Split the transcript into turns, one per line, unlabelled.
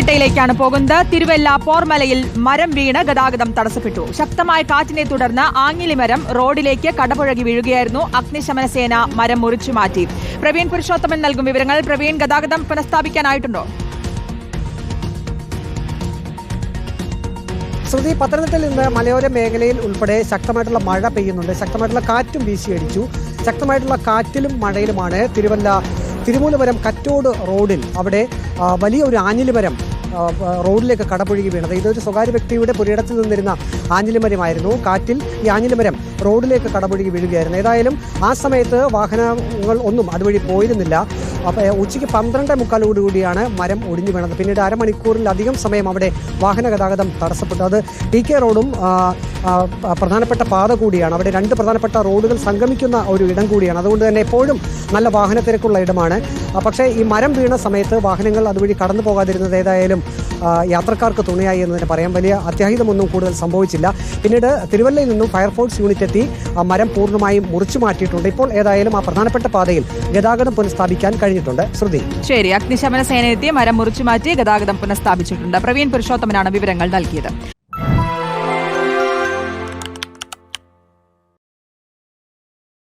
പത്തനംതിട്ടയിലേക്കാണ് പോകുന്നത്. തിരുവല്ല പോർമലയിൽ മരം വീണ് ഗതാഗതം തടസ്സപ്പെട്ടു. ശക്തമായ കാറ്റിനെ തുടർന്ന് ആങ്ങിലി മരം റോഡിലേക്ക് കടപുഴകി വീഴുകയായിരുന്നു. അഗ്നിശമന സേന മരം മുറിച്ചു മാറ്റി. പ്രവീൺ പുരുഷോത്തമൻ നൽകും വിവരങ്ങൾ. പ്രവീൺ ഗതാഗതം പുനഃസ്ഥാപിക്കാനായിട്ടുണ്ടോ?
ശ്രുതി പത്തനംതിട്ടയിൽ നിന്ന് മലയോര മേഖലയിൽ ഉൾപ്പെടെ ശക്തമായിട്ടുള്ള മഴ പെയ്യുന്നുണ്ട്. ശക്തമായിട്ടുള്ള കാറ്റും വീശിയടിച്ചു. ശക്തമായിട്ടുള്ള കാറ്റിലും മഴയിലുമാണ് തിരുവല്ല തിരുമൂലപുരം കറ്റോട് റോഡിൽ അവിടെ വലിയ ഒരു റോഡിലേക്ക് കടപുഴകി വീണത് ഇതൊരു സ്വകാര്യ വ്യക്തിയുടെ പുരയിടത്തിൽ നിന്നിരുന്ന ആഞ്ഞിലിമരമായിരുന്നു. കാറ്റിൽ ഈ ആഞ്ഞിലിമരം റോഡിലേക്ക് കടപുഴകി വീഴുകയായിരുന്നു. ഏതായാലും ആ സമയത്ത് വാഹനങ്ങൾ ഒന്നും അതുവഴി പോയിരുന്നില്ല. അപ്പോൾ ഉച്ചയ്ക്ക് പന്ത്രണ്ട് മുക്കാലോടുകൂടിയാണ് മരം ഒടിഞ്ഞു വീണത്. പിന്നീട് അരമണിക്കൂറിലധികം സമയം അവിടെ വാഹന ഗതാഗതം തടസ്സപ്പെട്ടു. അത് ടി കെ റോഡും പ്രധാനപ്പെട്ട പാത കൂടിയാണ്. അവിടെ രണ്ട് പ്രധാനപ്പെട്ട റോഡുകൾ സംഗമിക്കുന്ന ഒരു ഇടം കൂടിയാണ്. അതുകൊണ്ട് തന്നെ എപ്പോഴും നല്ല വാഹന തിരക്കുള്ള ഇടമാണ് പക്ഷേ ഈ മരം വീണ സമയത്ത് വാഹനങ്ങൾ അതുവഴി കടന്നു പോകാതിരുന്നത് ഏതായാലും യാത്രക്കാർക്ക് തുണയായി എന്ന് തന്നെ പറയാം വലിയ അത്യാഹിതമൊന്നും കൂടുതൽ സംഭവിച്ചില്ല. പിന്നീട് തിരുവല്ലയിൽ നിന്നും ഫയർഫോഴ്സ് യൂണിറ്റ് എത്തി. ആ മരം പൂർണമായും മുറിച്ചു മാറ്റിയിട്ടുണ്ട്. ഇപ്പോൾ ഏതായാലും ആ പ്രധാനപ്പെട്ട പാതയിൽ ഗതാഗതം പുനഃസ്ഥാപിക്കാൻ കഴിഞ്ഞിട്ടുണ്ട്. ശ്രുതി.
ശരി അഗ്നിശമന സേന എത്തി മരം മുറിച്ചു മാറ്റി ഗതാഗതം പുനഃസ്ഥാപിച്ചിട്ടുണ്ട്. പ്രവീൺ പുരുഷോത്തമനാണ് വിവരങ്ങൾ നൽകിയത്.